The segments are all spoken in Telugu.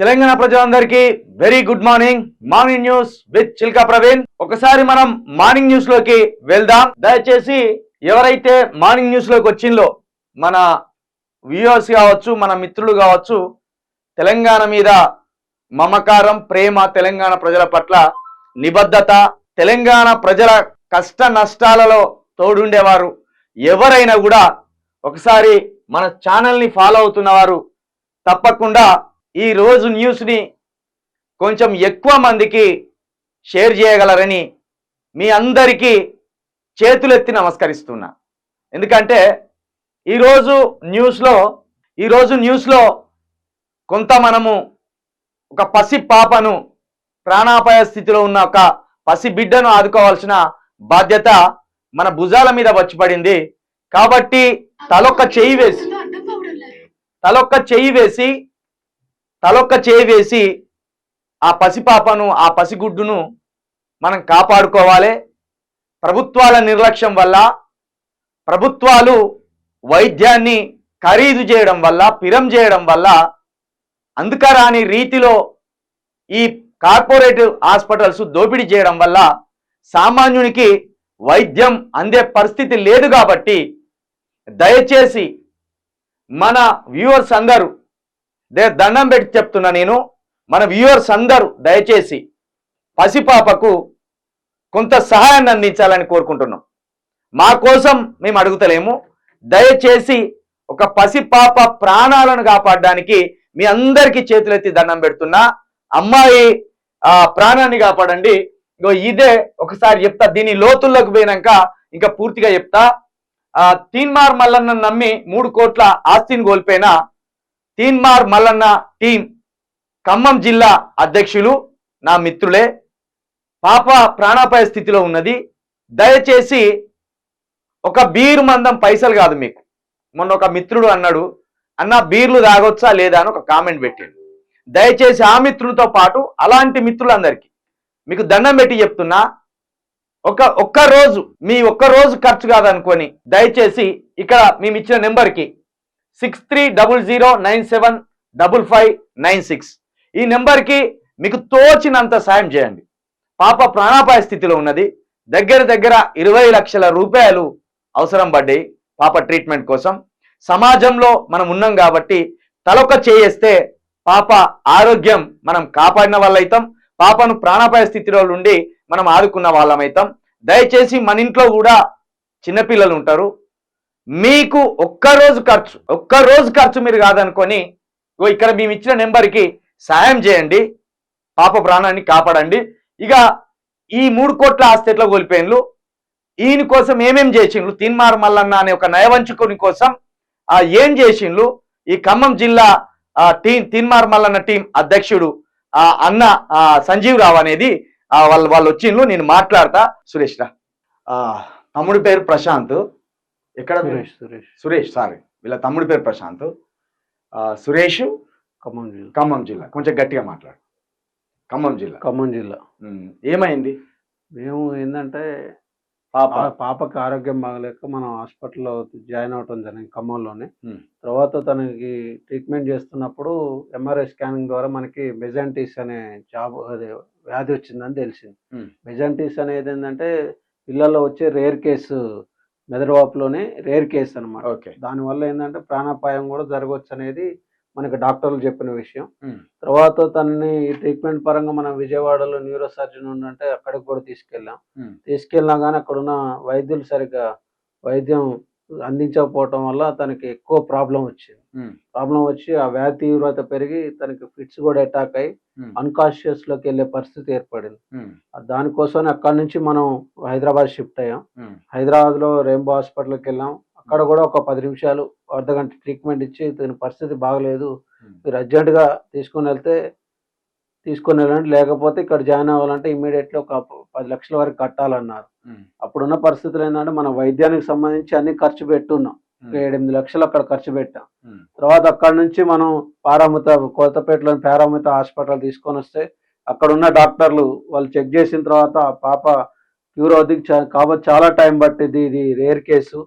తెలంగాణ ప్రజలందరికీ very good morning. Morning news with Chilka Praveen. ఒకసారి మనం మార్నింగ్ న్యూస్లోకి వెళ్దాం. దయచేసి ఎవరైతే మార్నింగ్ న్యూస్లోకి వచ్చిందో మన వ్యూవర్స్ కావచ్చు మన మిత్రులు కావచ్చు తెలంగాణ మీద మమకారం ప్రేమ తెలంగాణ ప్రజల పట్ల నిబద్ధత తెలంగాణ ప్రజల కష్ట నష్టాలలో తోడుండేవారు ఎవరైనా కూడా ఒకసారి మన ఛానల్ని ఫాలో అవుతున్న వారు తప్పకుండా ఈ రోజు న్యూస్ని కొంచెం ఎక్కువ మందికి షేర్ చేయగలరని మీ అందరికీ చేతులెత్తి నమస్కరిస్తున్నా. ఎందుకంటే ఈరోజు న్యూస్లో ఈరోజు న్యూస్లో కొంత మనము ఒక పసి పాపను ప్రాణాపాయ స్థితిలో ఉన్న ఒక పసి బిడ్డను ఆదుకోవాల్సిన బాధ్యత మన భుజాల మీద వచ్చి పడింది. కాబట్టి తలొక్క చెయ్యి వేసి తలొక్క చెయ్యి వేసి తలొక్క చేయి వేసి ఆ పసిపాపను ఆ పసిగుడ్డును మనం కాపాడుకోవాలి. ప్రభుత్వాల నిర్లక్ష్యం వల్ల ప్రభుత్వాలు వైద్యాన్ని ఖరీదు చేయడం వల్ల పిరం చేయడం వల్ల అందుకరాని రీతిలో ఈ కార్పొరేట్ హాస్పిటల్స్ దోపిడీ చేయడం వల్ల సామాన్యునికి వైద్యం అందే పరిస్థితి లేదు కాబట్టి దయచేసి మన వ్యూవర్స్ అందరూ దే దండం పెట్టి చెప్తున్నా నేను మన వ్యూవర్స్ అందరూ దయచేసి పసిపాపకు కొంత సహాయాన్ని అందించాలని కోరుకుంటున్నాం. మా కోసం మేము అడుగుతలేము. దయచేసి ఒక పసిపాప ప్రాణాలను కాపాడడానికి మీ అందరికీ చేతులెత్తి దండం పెడుతున్నా. అమ్మాయి ఆ ప్రాణాన్ని కాపాడండి. ఇగో ఇదే ఒకసారి చెప్తా దీని లోతుల్లోకి పోయినాక ఇంకా పూర్తిగా చెప్తా. తీన్మార్ మల్లన్న నమ్మి మూడు కోట్ల ఆస్తిని కోల్పోయిన తీన్మార్ మల్లన్న టీం ఖమ్మం జిల్లా అధ్యక్షులు నా మిత్రులే. పాప ప్రాణాపాయ స్థితిలో ఉన్నది. దయచేసి ఒక బీరు మందం పైసలు కాదు మీకు. మొన్న ఒక మిత్రుడు అన్నాడు అన్న బీర్లు తాగొచ్చా లేదా? అని ఒక కామెంట్ పెట్టాడు. దయచేసి ఆ మిత్రులతో పాటు అలాంటి మిత్రులందరికీ మీకు దండం పెట్టి చెప్తున్నా ఒక ఒక్క రోజు మీ ఒక్క రోజు ఖర్చు కాదనుకొని దయచేసి ఇక్కడ మేము ఇచ్చిన నెంబర్కి six three double zero nine seven double five nine six. ఈ నెంబర్కి మీకు తోచినంత సాయం చేయండి. పాప ప్రాణాపాయ స్థితిలో ఉన్నది. దగ్గర దగ్గర ఇరవై లక్షల రూపాయలు అవసరం పడ్డాయి పాప ట్రీట్మెంట్ కోసం. సమాజంలో మనం ఉన్నాం కాబట్టి తలొక చేయేస్తే పాప ఆరోగ్యం మనం కాపాడిన వాళ్ళైతాం. పాపను ప్రాణాపాయ స్థితిలో నుండి మనం ఆదుకున్న వాళ్ళమైతాం. దయచేసి మన ఇంట్లో కూడా చిన్నపిల్లలు ఉంటారు. మీకు ఒక్క రోజు ఖర్చు ఒక్క రోజు ఖర్చు మీరు కాదనుకొని ఓ ఇక్కడ మేము ఇచ్చిన నెంబర్కి సాయం చేయండి పాప ప్రాణాన్ని కాపాడండి. ఇక ఈ మూడు కోట్ల ఆస్తి ఎట్లా కోల్పోయిన్లు? ఈయన కోసం ఏమేం చేసిండ్లు తిన్మార్ మల్లన్న అనే ఒక నయవంచుకుని కోసం ఆ ఏం చేసిండ్లు ఈ ఖమ్మం జిల్లా టీం తిన్మార్ మల్లన్న టీం అధ్యక్షుడు ఆ అన్న సంజీవ్ రావు అనేది వాళ్ళు వాళ్ళు వచ్చిండ్లు నేను మాట్లాడతా. సురేష్ రా తమ్ముడి పేరు ప్రశాంత్. ఎక్కడ? సురేష్ సురేష్. సురేష్ సారీ వీళ్ళ తమ్ముడి పేరు ప్రశాంత్. సురేష్ ఖమ్మం జిల్లా. ఖమ్మం జిల్లా. కొంచెం గట్టిగా మాట్లాడు. ఖమ్మం జిల్లా. ఖమ్మం జిల్లా. ఏమైంది? మేము ఏంటంటే పాప. పాపకి ఆరోగ్యం బాగలేక మనం హాస్పిటల్లో జాయిన్ అవటం జరిగింది ఖమ్మంలోనే. తర్వాత తనకి ట్రీట్మెంట్ చేస్తున్నప్పుడు ఎంఆర్ఐ స్కానింగ్ ద్వారా మనకి మెజాంటీస్ అనే జాబ్ అదే వ్యాధి వచ్చిందని తెలిసింది. మెజాంటీస్ అనేది ఏంటంటే పిల్లల్లో వచ్చే రేర్ కేసు మెదడువాపులోనే రేర్ కేసు అన్నమాట. ఓకే. దానివల్ల ఏంటంటే ప్రాణాపాయం కూడా జరగవచ్చు అనేది మనకి డాక్టర్లు చెప్పిన విషయం. తర్వాత తనని ట్రీట్మెంట్ పరంగా మనం విజయవాడలో న్యూరో సర్జన్ ఉందంటే అక్కడికి కూడా తీసుకెళ్ళాం. తీసుకెళ్ళినా కానీ అక్కడ ఉన్న వైద్యులు సరిగ్గా వైద్యం అందించకపోవటం వల్ల తనకి ఎక్కువ ప్రాబ్లం వచ్చింది. ప్రాబ్లం వచ్చి ఆ వ్యాధి తీవ్రత పెరిగి తనకి ఫిట్స్ కూడా అటాక్ అయ్యి అన్కాన్షియస్లోకి వెళ్ళే పరిస్థితి ఏర్పడింది. దానికోసం అక్కడి నుంచి మనం హైదరాబాద్ షిఫ్ట్ అయ్యాం. హైదరాబాద్లో రెయిన్బో హాస్పిటల్కి వెళ్ళాం. అక్కడ కూడా ఒక పది నిమిషాలు అర్ధ గంట ట్రీట్మెంట్ ఇచ్చి దీని పరిస్థితి బాగలేదు. మీరు అర్జెంటుగా తీసుకొని వెళ్తే తీసుకొని వెళ్ళండి లేకపోతే ఇక్కడ జాయిన్ అవ్వాలంటే ఇమీడియట్లీ ఒక పది లక్షల వరకు కట్టాలన్నారు. అప్పుడున్న పరిస్థితులు ఏంటంటే మన వైద్యానికి సంబంధించి అన్ని ఖర్చు పెట్టున్నాం. ఏడెనిమిది లక్షలు అక్కడ ఖర్చు పెట్టాం. తర్వాత అక్కడ నుంచి మనం పారామిత కొత్తపేటలోని పారామిత హాస్పిటల్ తీసుకొని వస్తే అక్కడ ఉన్న డాక్టర్లు వాళ్ళు చెక్ చేసిన తర్వాత పాప క్యూర్ అవుతుంది కాబట్టి చాలా టైం పట్టింది ఇది రేర్ కేసు.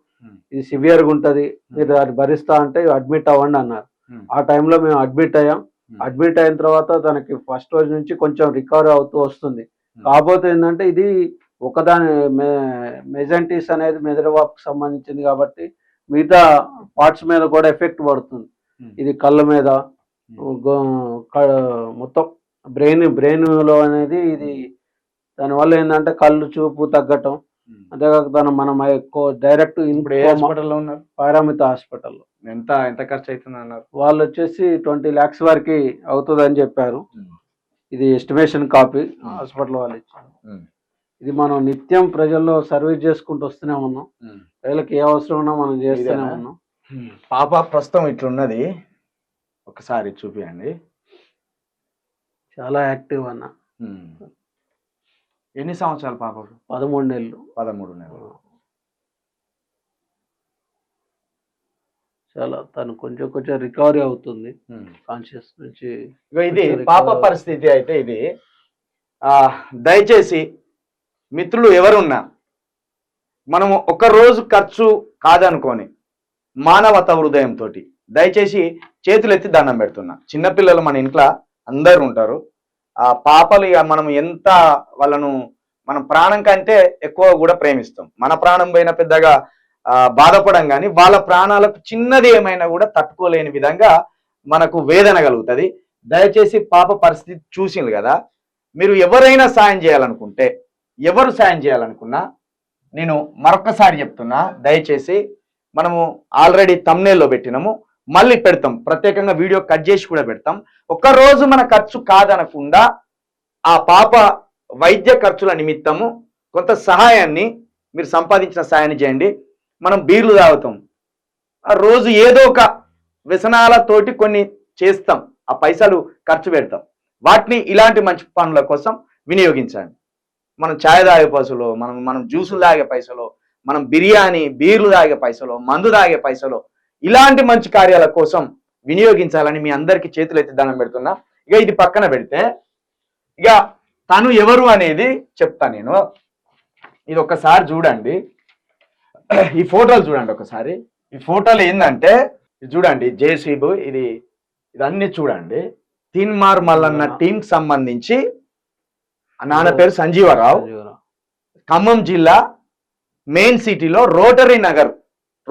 ఇది సివియర్గా ఉంటుంది. మీరు అది భరిస్తా అంటే అడ్మిట్ అవ్వండి అన్నారు. ఆ టైంలో మేము అడ్మిట్ అయ్యాం. అడ్మిట్ అయిన తర్వాత తనకి ఫస్ట్ రోజు నుంచి కొంచెం రికవరీ అవుతూ వస్తుంది Hmm. కాకపోతే ఏంటంటే ఇది ఒకదాని మెజెంటీస్ అనేది మెదడువాపుకి సంబంధించింది కాబట్టి మిగతా పార్ట్స్ మీద కూడా ఎఫెక్ట్ పడుతుంది Hmm. ఇది కళ్ళ మీద మొత్తం బ్రెయిన్ బ్రెయిన్లో అనేది ఇది దానివల్ల ఏంటంటే కళ్ళు చూపు తగ్గటం అంతేకాక తన మనం ఎక్కువ డైరెక్ట్ ఇప్పుడు ఏ హాస్పిటల్లో ఉన్నారు? పారామిత హాస్పిటల్లో. ఎంత ఎంత ఖర్చు అవుతుంది అన్నారు? వాళ్ళు వచ్చేసి ట్వంటీ ల్యాక్స్ వరకు అవుతుందని చెప్పారు. ఇది ఎస్టిమేషన్ కాపీ. హాస్పిటల్ వాళ్ళు ఇచ్చారు. ఇది మనం నిత్యం ప్రజల్లో సర్వీస్ చేసుకుంటూ వస్తూనే ఉన్నాం. ప్రజలకు ఏ అవసరం ఉన్నా మనం చేస్తూనే? ఉన్నాం. పాప ప్రస్తుతం ఇట్లున్నది. ఒకసారి చూపియండి. చాలా యాక్టివ్ అన్న. ఎన్ని సంవత్సరాలు పాప? పదమూడు నెలలు. పదమూడు నెలలు. చాలా తను కొంచెం కొంచెం రికవరీ అవుతుంది. కాన్షియస్ నుంచి ఇగో ఇది పాప పరిస్థితి అయితే ఇది. ఆ దయచేసి మిత్రులు ఎవరున్నా మనము ఒక రోజు ఖర్చు కాదనుకోని మానవత హృదయంతో దయచేసి చేతులు ఎత్తి దండం పెడుతున్నా. చిన్నపిల్లలు మన ఇంట్లో అందరు ఉంటారు. ఆ పాపలు ఇక మనం ఎంత వాళ్ళను మనం ప్రాణం కంటే ఎక్కువ కూడా ప్రేమిస్తాం. మన ప్రాణం పైన పెద్దగా బాధపడం కానీ వాళ్ళ ప్రాణాలకు చిన్నది ఏమైనా కూడా తట్టుకోలేని విధంగా మనకు వేదన కలుగుతుంది. దయచేసి పాప పరిస్థితి చూసింది కదా మీరు ఎవరైనా సాయం చేయాలనుకుంటే ఎవరు సాయం చేయాలనుకున్నా నేను మరొకసారి చెప్తున్నా దయచేసి మనము ఆల్రెడీ తమ్నేల్లో పెట్టినాము. మళ్ళీ పెడతాం. ప్రత్యేకంగా వీడియో కట్ చేసి కూడా పెడతాం. ఒక్కరోజు మన ఖర్చు కాదనకుండా ఆ పాప వైద్య ఖర్చుల నిమిత్తము కొంత సహాయాన్ని మీరు సంపాదించిన సహాయాన్ని చేయండి. మనం బీర్లు తాగుతాం. ఆ రోజు ఏదో ఒక వ్యసనాలతోటి కొన్ని చేస్తాం. ఆ పైసలు ఖర్చు పెడతాం. వాటిని ఇలాంటి మంచి పనుల కోసం వినియోగించండి. మనం ఛాయ్ తాగే పైసలో మనం మనం జ్యూసులు తాగే పైసలో మనం బిర్యానీ బీర్లు తాగే పైసలో మందు తాగే పైసలు ఇలాంటి మంచి కార్యాల కోసం వినియోగించాలని మీ అందరికీ చేతులు ఎత్తి దండం పెడుతున్నా. ఇక ఇది పక్కన పెడితే ఇక తను ఎవరు అనేది చెప్తా నేను. ఇది ఒకసారి చూడండి. ఈ ఫోటోలు చూడండి ఒకసారి. ఈ ఫోటోలు ఏంటంటే ఇది చూడండి జేసీబు ఇది ఇదన్నీ చూడండి. తిన్మార్ మల్లన్న టీం సంబంధించి నాన్న పేరు సంజీవరావు. ఖమ్మం జిల్లా మెయిన్ సిటీలో రోటరీ నగర్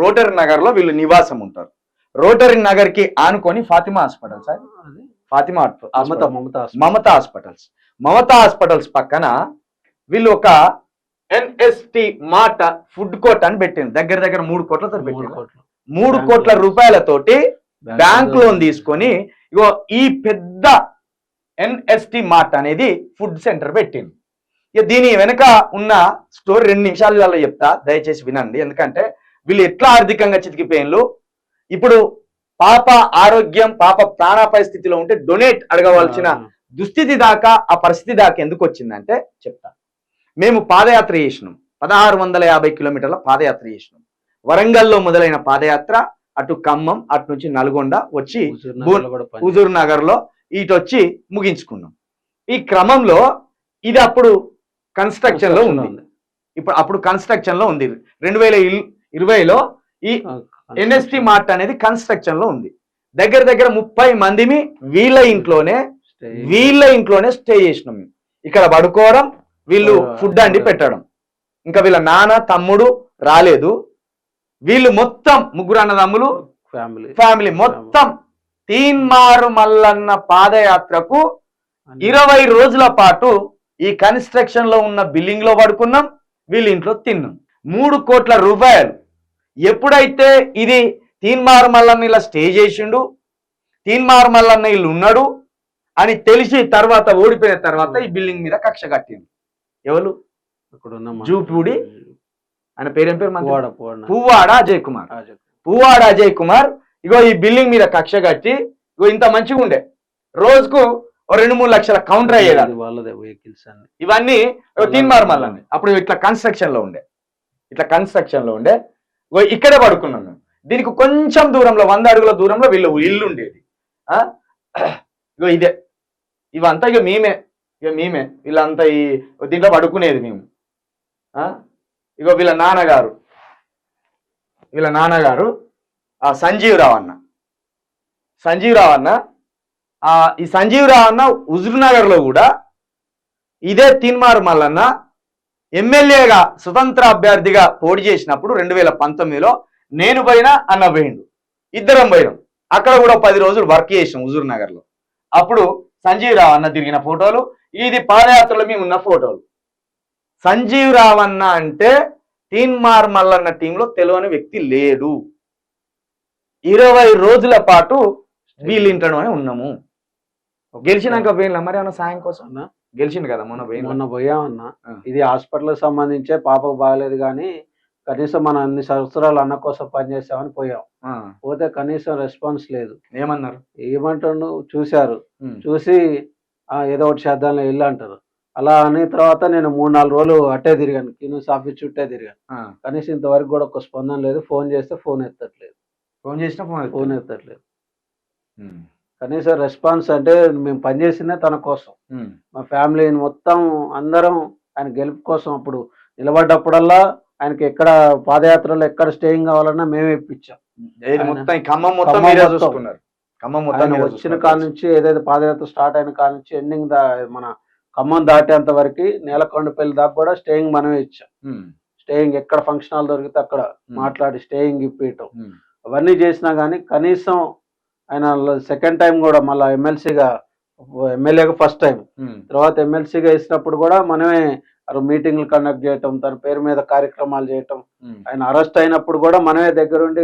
రోటరీ నగర్లో వీళ్ళు నివాసం ఉంటారు. రోటరీ నగర్కి ఆనుకొని Fatima hospital sir. Fatima Mamata hospital. Mamata Mamata hospitals. Mamata hospitals పక్కన వీళ్ళు ఒక ఎన్ఎస్టి మాట ఫుడ్ కోర్ట్ అని పెట్టింది. దగ్గర దగ్గర మూడు కోట్లతో మూడు పెట్టింది. కోట్లు. మూడు కోట్ల. రూపాయలతోటి బ్యాంక్ లోన్. లోన్ తీసుకొని ఇగో ఈ పెద్ద ఎన్ఎస్టి మార్ట్ అనేది ఫుడ్ సెంటర్ పెట్టింది. ఇక దీని వెనుక ఉన్న స్టోరీ రెండు నిమిషాలలో చెప్తా. దయచేసి వినండి. ఎందుకంటే వీళ్ళు ఎట్లా ఆర్థికంగా చితికిపోయిన్లు? ఇప్పుడు పాప ఆరోగ్యం పాప ప్రాణాపాయ స్థితిలో ఉంటే డొనేట్ అడగవలసిన దుస్థితి దాకా ఆ పరిస్థితి దాకా ఎందుకు వచ్చిందంటే చెప్తా. మేము పాదయాత్ర చేసినాం. పదహారు వందల యాభై కిలోమీటర్ల పాదయాత్ర చేసినాం. వరంగల్లో మొదలైన పాదయాత్ర అటు ఖమ్మం అటు నుంచి నల్గొండ వచ్చి హుజూర్ నగర్లో ఇటు వచ్చి ముగించుకున్నాం. ఈ క్రమంలో ఇది అప్పుడు కన్స్ట్రక్షన్లో ఉంది. ఉంది. ఇప్పుడు అప్పుడు కన్స్ట్రక్షన్లో ఉంది. రెండు వేల ఇరవైలో ఈ ఎన్ఎస్టి మార్ట్ అనేది కన్స్ట్రక్షన్లో ఉంది దగ్గర దగ్గర ముప్పై మందిమి వీళ్ళ ఇంట్లోనే. వీళ్ళ ఇంట్లోనే స్టే చేసినాం మేము. ఇక్కడ పడుకోవడం వీళ్ళు ఫుడ్ అండి. పెట్టడం ఇంకా వీళ్ళ నాన్న తమ్ముడు రాలేదు వీళ్ళు మొత్తం ముగ్గురు అన్నదమ్ములు ఫ్యామిలీ ఫ్యామిలీ మొత్తం తీన్మారు మల్లన్న పాదయాత్రకు ఇరవై రోజుల పాటు ఈ కన్స్ట్రక్షన్లో ఉన్న బిల్డింగ్లో పడుకున్నాం వీళ్ళ ఇంట్లో తిన్నాం మూడు కోట్ల రూపాయలు ఎప్పుడైతే ఇది తీన్మారు మల్లన్న ఇలా స్టే చేసిండు తీన్మారు మల్లన్న ఇల్లు ఉన్నాడు అని తెలిసి తర్వాత ఓడిపోయిన తర్వాత ఈ బిల్డింగ్ మీద కక్ష కట్టింది ఎవరు? జూపూడి. ఆయన పేరేం పేరు? పువ్వాడ అజయ్ కుమార్. పువ్వాడ అజయ్ కుమార్. ఇగో ఈ బిల్డింగ్ మీద కక్ష కట్టి ఇగో ఇంత మంచిగా ఉండే. రోజుకు రెండు మూడు లక్షల కౌంటర్ అయ్యేదా వాళ్ళదే వెహికల్స్ అన్ని. ఇవన్నీ తీన్మార్ మల్లన్న అప్పుడు ఇట్లా కన్స్ట్రక్షన్లో ఉండే. ఇట్లా కన్స్ట్రక్షన్లో ఉండే. ఇక్కడే పడుకున్నాను దీనికి కొంచెం దూరంలో వంద అడుగుల దూరంలో వీళ్ళు ఇల్లు ఉండేది. ఇగో ఇదే. ఇవంతా ఇక మేమే. ఇక మేమే. వీళ్ళంతా ఈ దీంట్లో పడుకునేది మేము. ఇగో వీళ్ళ నాన్నగారు. వీళ్ళ నాన్నగారు ఆ సంజీవరావు అన్న. సంజీవరావు అన్న. ఈ సంజీవరావు అన్న హుజూర్నగర్లో కూడా ఇదే తిన్మారు మల్లన్న ఎమ్మెల్యేగా స్వతంత్ర అభ్యర్థిగా పోటీ చేసినప్పుడు రెండు వేల పంతొమ్మిదిలో నేను పోయినా అన్న పోయిండు. ఇద్దరం పోయినాం. అక్కడ కూడా పది రోజులు వర్క్ చేసాం హుజూర్ నగర్లో అప్పుడు సంజీవ్ రావు అన్న తిరిగిన ఫోటోలు ఇది పాదయాత్రలో మేము ఉన్న ఫోటోలు. సంజీవ్ రావు అన్న అంటే తీన్మార్ మల్లన్న టీంలో తెలియని వ్యక్తి లేడు. ఇరవై రోజుల పాటు వీళ్ళింట్లోనే ఉన్నాము. గెలిచినాక పోయినా మరి ఏమన్నా సాయం కోసం? గెలిచిండు కదా మొన్న పోయిన మొన్న పోయామన్నా. ఇది హాస్పిటల్ సంబంధించే పాపకు బాగలేదు కానీ కనీసం మనం అన్ని సంవత్సరాలు అన్న కోసం పనిచేసామని పోయాం. పోతే కనీసం రెస్పాన్స్ లేదు. ఏమన్నారు? ఏమంటాడు? చూశారు. చూసి "ఆ, ఏదో ఒకటి చేద్దాంలో ఇల్లు అంటారు. అలా అని తర్వాత నేను మూడు నాలుగు రోజులు అట్టే తిరిగాను. కినూస్ ఆఫీస్ చుట్టే తిరిగాను. కనీసం ఇంతవరకు కూడా ఒక స్పందన లేదు. ఫోన్ చేస్తే ఫోన్ ఎత్తట్లేదు. ఫోన్ చేసినా ఫోన్. ఫోన్ ఎత్తట్లేదు. కనీసం రెస్పాన్స్ అంటే మేము పనిచేసిందే తన కోసం. మా ఫ్యామిలీని మొత్తం అందరం ఆయన గెలుపు కోసం అప్పుడు నిలబడ్డప్పుడల్లా ఆయనకి ఎక్కడ పాదయాత్రలో ఎక్కడ స్టేయింగ్ కావాలన్నా మేమే ఇప్పించాం ఆయన- వచ్చిన. కాడ నుంచి ఏదైతే పాదయాత్ర స్టార్ట్ అయిన కాడ నుంచి ఎండింగ్ దా మన ఖమ్మం దాటేంత వరకు నేలకొండపల్లి దాకా కూడా స్టేయింగ్ మనమే ఇచ్చాం. స్టేయింగ్ ఎక్కడ ఫంక్షన్ హాల్ దొరికితే అక్కడ. మాట్లాడి స్టేయింగ్ ఇప్పించటం. అవన్నీ చేసినా కానీ కనీసం ఆయన సెకండ్ టైం కూడా మళ్ళీ ఎమ్మెల్సీగా ఎమ్మెల్యేగా ఫస్ట్ టైం ఉమ్. తర్వాత ఎమ్మెల్సీగా ఇచ్చినప్పుడు కూడా మనమే మీటింగ్లు కండక్ట్ చేయటం తన పేరు మీద కార్యక్రమాలు చేయటం ఉమ్. ఆయన అరెస్ట్ అయినప్పుడు కూడా మనమే దగ్గరుండి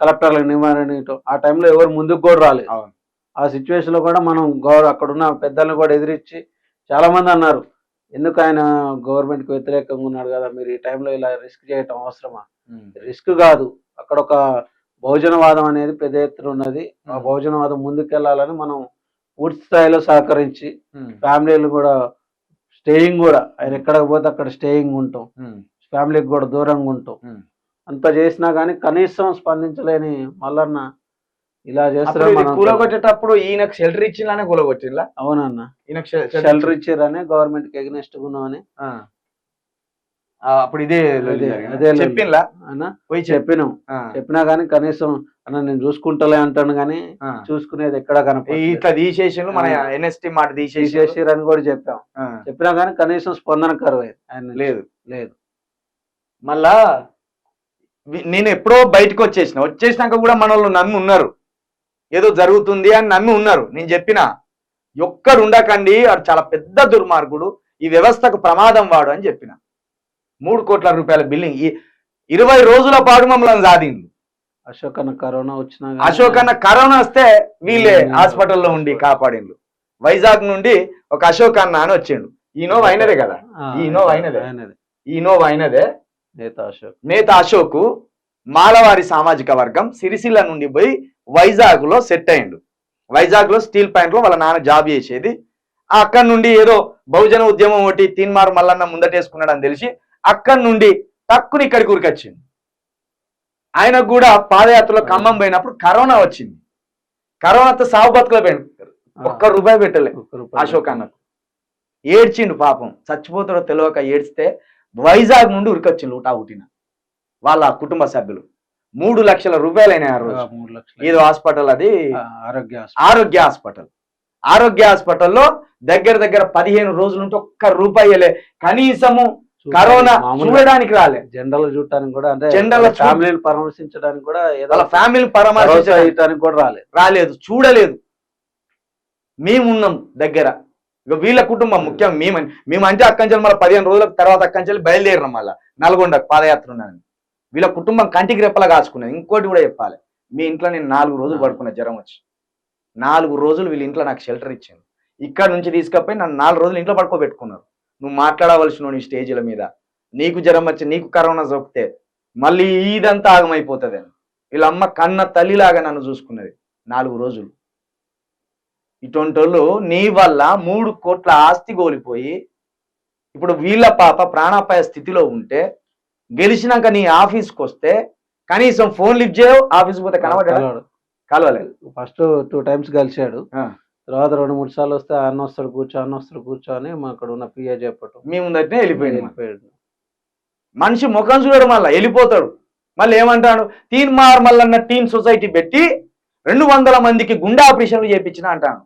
కలెక్టర్లకు నివారణ ఆ టైంలో ఎవరు ముందుకు కూడా రాలేదు. ఆ సిచ్యువేషన్లో కూడా మనం గౌరవ అక్కడున్న పెద్దల్ని కూడా ఎదిరించి చాలా మంది అన్నారు ఎందుకు ఆయన గవర్నమెంట్కి వ్యతిరేకంగా ఉన్నాడు కదా మీరు ఈ టైంలో ఇలా రిస్క్ చేయటం అవసరమా. రిస్క్ కాదు అక్కడ ఒక బహుజనవాదం అనేది పెద్ద ఎత్తున ఉన్నది ఆ. బహుజనవాదం ముందుకెళ్ళాలని మనం పూర్తి స్థాయిలో సహకరించి. ఫ్యామిలీలు కూడా స్టేయింగ్ కూడా ఆయన ఎక్కడికి పోతే అక్కడ స్టేయింగ్ ఉంటాం. ఫ్యామిలీకి కూడా దూరంగా ఉంటాం. అంత చేసినా కానీ కనీసం స్పందించలేని మల్లన్న ఇలా మనం కూలగొట్టేటప్పుడు ఈయనకు షెల్టర్ ఇచ్చిందానే కూలగొట్టిందా అవునన్న ఈయనకు షెల్టర్ ఇచ్చారని గవర్నమెంట్కి ఎగ్నెస్ట్ ఉన్నామని ఆ. అప్పుడు ఇదే అన్న? పోయి చెప్పి చెప్పినాం. చెప్పినా కానీ కనీసం అన్న నేను చూసుకుంటలే అంటాను కానీ చూసుకునేది ఎక్కడ కనపడలేదు. ఇట్లా తీసేసిండు మన. ఎన్ఎస్టీ మాట తీసేసి తీసేసిరని కూడా చెప్పాం. చెప్పినా కానీ కనీసం స్పందన కరువైంది ఆయన. లేదు. లేదు. మళ్ళా నేను ఎప్పుడో బయటకు వచ్చేసిన. వచ్చేసినాక కూడా మన వాళ్ళు నమ్మి ఉన్నారు. ఏదో జరుగుతుంది అని నమ్మి ఉన్నారు. నేను చెప్పిన ఒక్కడు ఉండకండి వాడు చాలా పెద్ద దుర్మార్గుడు. ఈ వ్యవస్థకు ప్రమాదం వాడు అని చెప్పిన. మూడు కోట్ల రూపాయల బిల్లింగ్. ఈ ఇరవై రోజుల పాటు మమ్మల్ని సాధిండు అశోక్ అన్న కరోనా వచ్చినా అశోక్ అన్న కరోనా వస్తే వీళ్ళే హాస్పిటల్లో ఉండి కాపాడిండు వైజాగ్ నుండి ఒక అశోక్ అన్న అని వచ్చిండు. ఈనో అయినదే కదా. ఈ ఇన్నోవా అయినదే. ఆయనదే. ఈనో అయినదే. నేత అశోక్. నేత అశోక్ మాలవారి సామాజిక వర్గం సిరిసిల్ల నుండి పోయి వైజాగ్లో సెట్ అయిండు. వైజాగ్లో స్టీల్ ప్లాంట్లో వాళ్ళ నాన్న జాబ్ చేసేది. అక్కడి నుండి ఏదో బహుజన ఉద్యమం ఒకటి తీన్మార్ మల్లన్న ముందటేసుకున్నాడు అని తెలిసి అక్కడి నుండి తక్కువ ఇక్కడికి ఉరికొచ్చింది. ఆయనకు కూడా పాదయాత్రలో ఖమ్మం పోయినప్పుడు కరోనా వచ్చింది. కరోనాతో సాగు బతుకులో పోయిండు ఒక్క రూపాయి పెట్టలే అశోక్ అన్నకు. ఏడ్చిండు పాపం. చచ్చిపోతాడో తెలియక ఏడ్స్తే వైజాగ్ నుండి ఉరికొచ్చిండు ఊటా ఉటిన వాళ్ళ కుటుంబ సభ్యులు. మూడు లక్షల రూపాయలైనాయి ఆ ఆ, రోజు ఏదో హాస్పిటల్ అది. ఆరోగ్య హాస్పిటల్. ఆరోగ్య హాస్పిటల్. ఆరోగ్య హాస్పిటల్లో దగ్గర దగ్గర పదిహేను రోజుల నుండి ఒక్క రూపాయలే కనీసము కరోనా చూడడానికి రాలే. జెండాలు చూడటానికి కూడా అంటే జెండాలు చూ- ఫ్యామిలీని పరామర్శించడానికి కూడా వాళ్ళ ఫ్యామిలీ భరోసా పరామర్శించడానికి కూడా రాలేదు రాలేదు చూడలేదు. మేమున్నాం దగ్గర. ఇక వీళ్ళ కుటుంబం ముఖ్యం మేమని మేము అంటే అక్కంచెలు మళ్ళీ పదిహేను రోజుల తర్వాత అక్కంచెలు బయలుదేరినాం మళ్ళీ. నల్గొండ పాదయాత్ర ఉన్నాను వీళ్ళ కుటుంబం కంటికి రెప్పలా కాచుకున్నది ఇంకోటి కూడా చెప్పాలి. మీ ఇంట్లో నేను నాలుగు రోజులు పడుకున్నా జ్వరం వచ్చి. నాలుగు రోజులు వీళ్ళ ఇంట్లో నాకు షెల్టర్ ఇచ్చింది. ఇక్కడ నుంచి తీసుకపోయి నన్ను నాలుగు రోజులు ఇంట్లో పడుకోబెట్టుకున్నారు. నువ్వు మాట్లాడవలసిన నీ స్టేజ్ల మీద. నీకు జ్వరం వచ్చి నీకు కరోనా సోకితే మళ్ళీ ఇదంతా ఆగమైపోతుంది అని. వీళ్ళ అమ్మ కన్న తల్లిలాగా నన్ను చూసుకున్నది నాలుగు రోజులు. ఇటువంటి వాళ్ళు నీ వల్ల మూడు కోట్ల ఆస్తి కోల్పోయి ఇప్పుడు వీళ్ళ పాప ప్రాణాపాయ స్థితిలో ఉంటే గెలిచినాక నీ ఆఫీస్కి వస్తే కనీసం ఫోన్ లిఫ్ట్ చేయవు ఆఫీస్కి పోతే కనబడ్డా కలవలేదు. ఫస్ట్ టూ టైమ్స్ కలిశాడు. తర్వాత రెండు మూడు సార్లు వస్తే అన్న వస్తాడు కూర్చో అన్న వస్తాడు కూర్చో అని మా అక్కడ ఉన్న పిఏ చెప్పటం. మీ ముందటనే వెళ్ళిపోయింది వెళ్ళిపోయాడు మనిషి ముఖం చూడడు మళ్ళీ వెళ్ళిపోతాడు. మళ్ళీ ఏమంటాడు? తీన్ మార్ మల్లన్న టీమ్ సొసైటీ పెట్టి రెండు వందల మందికి గుండె ఆపరేషన్లు చేయించిన అంటాను.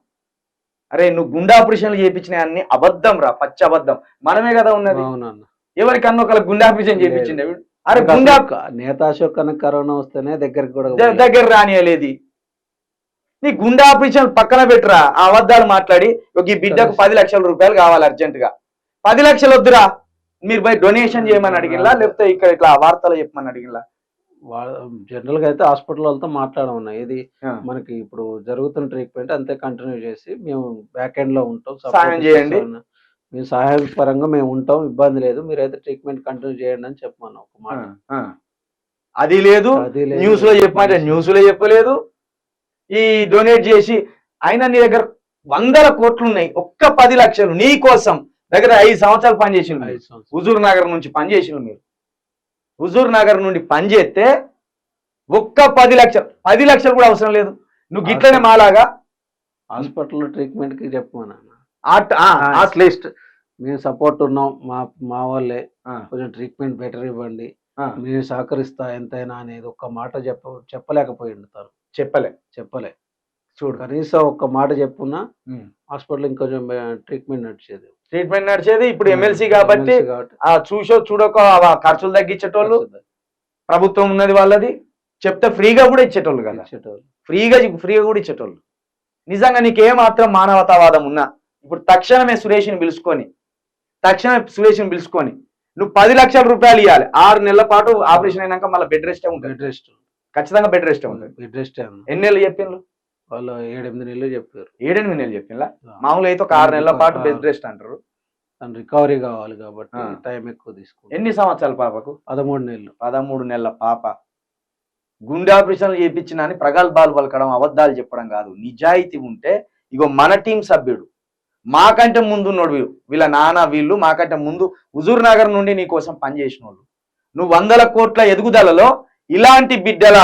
అరే నువ్వు గుండె ఆపరేషన్లు చేయించిన అన్ని అబద్ధం రా పచ్చి అబద్ధం. మనమే కదా ఉన్నది. ఎవరికన్నా ఒకళ్ళ గుండె ఆపరేషన్ చేయించిండే అరే గుండె అసలు నేత అశోక్ కన్నా కరోనా వస్తేనే దగ్గరికి కూడా. దగ్గర రానియలేది. నీ గుండె ఆపరేషన్ పక్కన పెట్టురా ఆ అబద్ధాలు మాట్లాడి ఒక ఈ బిడ్డకు. పది లక్షల రూపాయలు కావాలి అర్జెంట్గా పది లక్షలు వద్దురా మీరు పోయి డొనేషన్ చేయమని అడిగిలా లేకపోతే ఇక్కడ ఇట్లా వార్తలు చెప్పమని వాళ్ళ జనరల్గా అయితే హాస్పిటల్ వాళ్ళతో మాట్లాడమన్నా ఇది మనకి ఇప్పుడు జరుగుతున్న ట్రీట్మెంట్ అంతే కంటిన్యూ చేసి మేము బ్యాక్ ఎండ్లో ఉంటాం సాయం చేయండి. ఇస్తామన్నా. మీ సహాయ పరంగా మేము ఉంటాం ఇబ్బంది లేదు మీరైతే ట్రీట్మెంట్ కంటిన్యూ చేయండి అని చెప్పమన్నా ఒక మాట అది లేదు. న్యూస్లో చెప్పమంటే న్యూస్లో చెప్పలేదు ఈ డొనేట్ చేసి అయినా నీ దగ్గర వందల కోట్లు ఉన్నాయి ఒక్క పది లక్షలు నీ కోసం. దగ్గర ఐదు సంవత్సరాలు సంవత్సరాలు. హుజూర్ నగర్ నుంచి పనిచేసిన మీరు. హుజూర్ నగర్ నుండి పనిచేస్తే ఒక్క పది లక్షలు పది లక్షలు కూడా అవసరం లేదు. నువ్వు గిట్లనే మాలాగా హాస్పిటల్లో ట్రీట్మెంట్కి చెప్పమన్నా అట్లీస్ట్ మేము సపోర్ట్ ఉన్నాం. మా మా వాళ్ళే కొంచెం ట్రీట్మెంట్ బెటర్ ఇవ్వండి. మేము సహకరిస్తా ఎంతైనా అనేది ఒక్క మాట చెప్ప చెప్పలేకపోయిండు తను. చెప్పలే. చెప్పలే. చూడు. కనీసం ఒక్క మాట చెప్పున్నా. హాస్పిటల్ ఇంకొంచెం ట్రీట్మెంట్ నడిచేది. ట్రీట్మెంట్ నడిచేది. ఇప్పుడు ఎమ్మెల్సీ కాబట్టి ఆ చూసో చూడక ఖర్చులు తగ్గించేటోళ్ళు ప్రభుత్వం ఉన్నది వాళ్ళది. చెప్తే ఫ్రీగా కూడా ఇచ్చేటోళ్ళు కదా. ఇచ్చేటోళ్ళు. ఫ్రీగా ఫ్రీగా కూడా ఇచ్చేటోళ్ళు. నిజంగా నీకే మాత్రం మానవతావాదం ఉన్నా ఇప్పుడు తక్షణమే సురేష్ని పిలుచుకొని తక్షణమే సురేష్ని పిలుచుకొని నువ్వు పది లక్షల రూపాయలు ఇవ్వాలి ఆరు నెలల పాటు ఆపరేషన్ అయినాక మళ్ళీ బెడ్ రెస్టే ఉంటుంది. బెడ్ రెస్ట్ ఖచ్చితంగా బెడ్ రెస్టే ఉంటుంది. బెడ్ రెస్ట్ ఎన్ని నెలలు చెప్పిండ్రు? వాళ్ళు ఏడెనిమిది నెలలు చెప్పారు. ఏడెనిమిది నెలలు చెప్పిండ్లా? మామూలు అయితే ఒక ఆరు నెలల పాటు బెడ్ రెస్ట్ అంటారు. తను రికవరీ కావాలి కాబట్టి. టైం ఎక్కువ తీసుకుంటారు. ఎన్ని సంవత్సరాల పాపకు? పదమూడు నెలలు. పదమూడు నెలల పాప. గుండె ఆపరేషన్లు చేయించిన అని ప్రగల్భాలు పలకడం అబద్ధాలు చెప్పడం కాదు. నిజాయితీ ఉంటే ఇగో మన టీం సభ్యుడు మాకంటే ముందు ఉన్నోడు వీళ్ళు వీళ్ళ నాన్న వీళ్ళు మాకంటే ముందు హుజూర్ నగర్ నుండి నీ కోసం పనిచేసిన వాళ్ళు నువ్వు వందల కోట్ల ఎదుగుదలలో ఇలాంటి బిడ్డల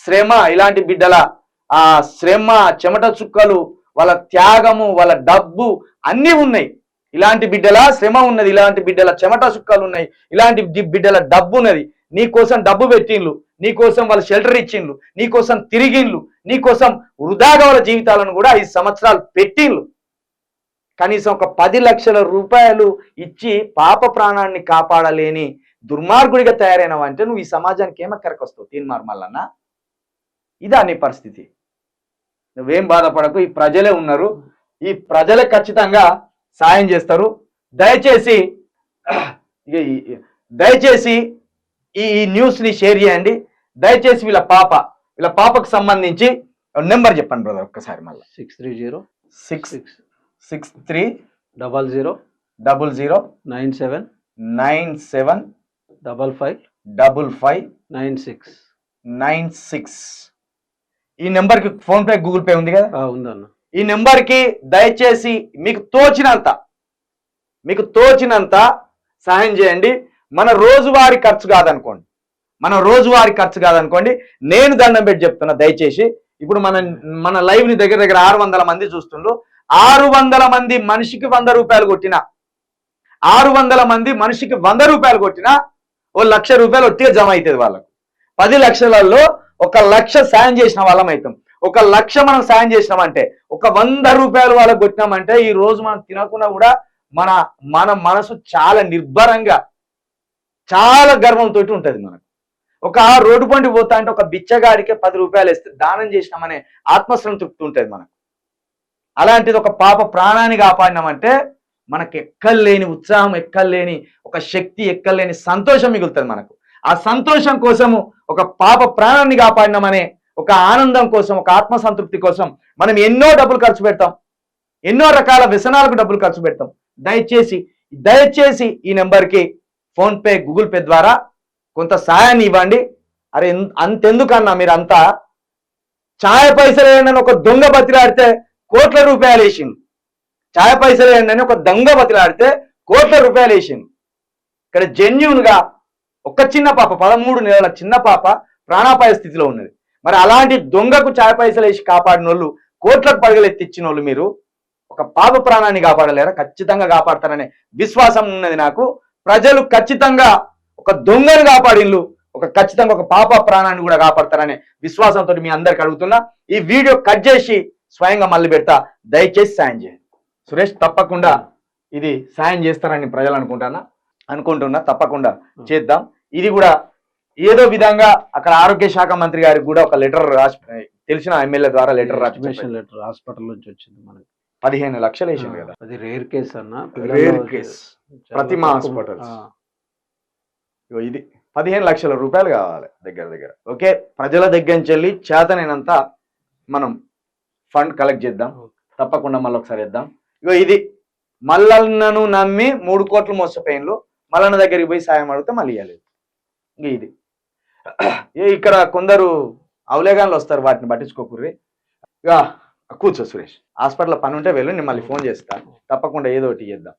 శ్రమ ఇలాంటి బిడ్డల ఆ శ్రమ చెమట చుక్కలు వాళ్ళ త్యాగము వాళ్ళ డబ్బు అన్నీ ఉన్నాయి. ఇలాంటి బిడ్డల శ్రమ ఉన్నది ఇలాంటి బిడ్డల చెమట చుక్కలు ఉన్నాయి ఇలాంటి బిడ్డల డబ్బు ఉన్నది. నీ కోసం డబ్బు పెట్టిండ్లు నీ కోసం వాళ్ళు షెల్టర్ ఇచ్చిండ్లు నీ కోసం తిరిగిండ్లు నీ కోసం వృధాగా వాళ్ళ జీవితాలను కూడా ఐదు సంవత్సరాలు పెట్టిండ్లు. కనీసం ఒక పది లక్షల రూపాయలు ఇచ్చి పాప ప్రాణాన్ని కాపాడలేని దుర్మార్గుడిగా తయారైనవు అంటే నువ్వు ఈ సమాజానికి ఏమక్కరికి వస్తావు తీన్మార్ మల్లన్న. ఇదా నీ పరిస్థితి. నువ్వేం బాధపడకు ఈ ప్రజలే ఉన్నారు. ఈ ప్రజలే ఖచ్చితంగా సాయం చేస్తారు. దయచేసి దయచేసి ఈ ఈ న్యూస్ని షేర్ చేయండి. దయచేసి వీళ్ళ పాప వీళ్ళ పాపకు సంబంధించి నెంబర్ చెప్పండి బ్రదర్ ఒక్కసారి మళ్ళీ. Six three zero. Six six. Six three double zero double zero nine seven nine seven double five double five nine six nine six ఈ నెంబర్కి ఫోన్పే గూగుల్ పే ఉంది కదా? ఉందన్న. ఈ నెంబర్కి దయచేసి మీకు తోచినంత మీకు తోచినంత సహాయం చేయండి. మన రోజువారీ ఖర్చు కాదనుకోండి. మన రోజువారీ ఖర్చు కాదనుకోండి. నేను దండం పెట్టి చెప్తున్నా దయచేసి. ఇప్పుడు మన మన లైవ్ని దగ్గర దగ్గర ఆరు వందల మంది చూస్తుండ్రు. ఆరు వందల మంది మనిషికి వంద రూపాయలు కొట్టిన. ఆరు వందల మంది మనిషికి వంద రూపాయలు కొట్టినా ఓ లక్ష రూపాయలు ఒట్టిగా జమ అవుతుంది వాళ్ళకు. పది లక్షలలో ఒక లక్ష సాయం చేసిన వాళ్ళం అవుతాం ఒక లక్ష మనం సాయం చేసినామంటే ఒక వంద రూపాయలు వాళ్ళకి కొట్టినామంటే ఈ రోజు మనం తినకుండా కూడా మన మన మనసు చాలా నిర్భరంగా చాలా గర్వంతో ఉంటుంది మనకు. ఒక రోడ్డు పండి పోతా అంటే ఒక బిచ్చగాడికే పది రూపాయలు ఇస్తే దానం చేసినామనే ఆత్మసంతృప్తి ఉంటుంది మనకు. అలాంటిది ఒక పాప ప్రాణాన్ని కాపాడినామంటే మనకు ఎక్కలేని ఉత్సాహం ఎక్కలేని ఒక శక్తి ఎక్కలేని సంతోషం మిగులుతుంది మనకు. ఆ సంతోషం కోసము ఒక పాప ప్రాణాన్ని కాపాడినామనే ఒక ఆనందం కోసం ఒక ఆత్మ సంతృప్తి కోసం మనం ఎన్నో డబ్బులు ఖర్చు పెడతాం. ఎన్నో రకాల వ్యసనాలకు డబ్బులు ఖర్చు పెడతాం. దయచేసి దయచేసి ఈ నెంబర్కి ఫోన్పే గూగుల్ పే ద్వారా కొంత సాయాన్ని ఇవ్వండి. అరే అంతెందుకన్నా మీరు అంతా ఛాయ పైసలు ఏంటని ఒక దొంగ బతిలాడితే కోట్ల రూపాయలు వేసిండు. ఛాయ పైసలు ఏంటని ఒక దొంగ బతిలాడితే కోట్ల రూపాయలు వేసిండు. ఇక్కడ జెన్యున్గా ఒక చిన్న పాప పదమూడు నెలల చిన్న పాప ప్రాణాపాయ స్థితిలో ఉన్నది. మరి అలాంటి దొంగకు ఛాయ పైసలు వేసి కాపాడిన వాళ్ళు కోట్లకు పడగలెత్తిచ్చిన వాళ్ళు మీరు ఒక పాప ప్రాణాన్ని కాపాడలేరా? ఖచ్చితంగా కాపాడతారనే విశ్వాసం ఉన్నది నాకు. ప్రజలు ఖచ్చితంగా ఒక దొంగను కాపాడిల్లు ఒక ఖచ్చితంగా ఒక పాప ప్రాణాన్ని కూడా కాపాడతారనే విశ్వాసంతో మీ అందరికి అడుగుతున్నా. ఈ వీడియో కట్ చేసి స్వయంగా మళ్ళీ పెడతా. దయచేసి సాయం చేయండి. సురేష్ తప్పకుండా ఇది సాయం చేస్తారని ప్రజలు అనుకుంటానా? అనుకుంటున్నా తప్పకుండా చేద్దాం. ఇది కూడా ఏదో విధంగా అక్కడ ఆరోగ్య శాఖ మంత్రి గారికి కూడా ఒక లెటర్ రాసి తెలిసిన ఎమ్మెల్యే ద్వారా లెటర్ రాసి లెటర్ హాస్పిటల్ నుంచి వచ్చింది మనకి. పదిహేను లక్షలు వేసింది కదా. అది రేర్ కేస్ అన్న. Rare case. ప్రతిమా హాస్పిటల్స్. ఇగో ఇది. పదిహేను లక్షల రూపాయలు కావాలి దగ్గర దగ్గర. ఓకే? ప్రజల దగ్గర నుంచి వెళ్ళి చేతనైనంత మనం ఫండ్ కలెక్ట్ చేద్దాం. తప్పకుండా మళ్ళీ ఒకసారి ఇద్దాం ఇగో ఇది. మల్లన్నను నమ్మి మూడు కోట్లు మోసపోయిన్లు మల్లన్న దగ్గరికి పోయి సాయం అడిగితే మళ్ళీ ఇవ్వలేదు ఇంక ఇది. ఏ ఇక్కడ కొందరు అవలేగాన్లు వస్తారు వాటిని పట్టించుకోకూర్రి. ఇక కూర్చో సురేష్. హాస్పిటల్ పని ఉంటే వెళ్ళు నేను మళ్ళీ ఫోన్ చేస్తా. తప్పకుండా ఏదో ఒకటి చేద్దాం.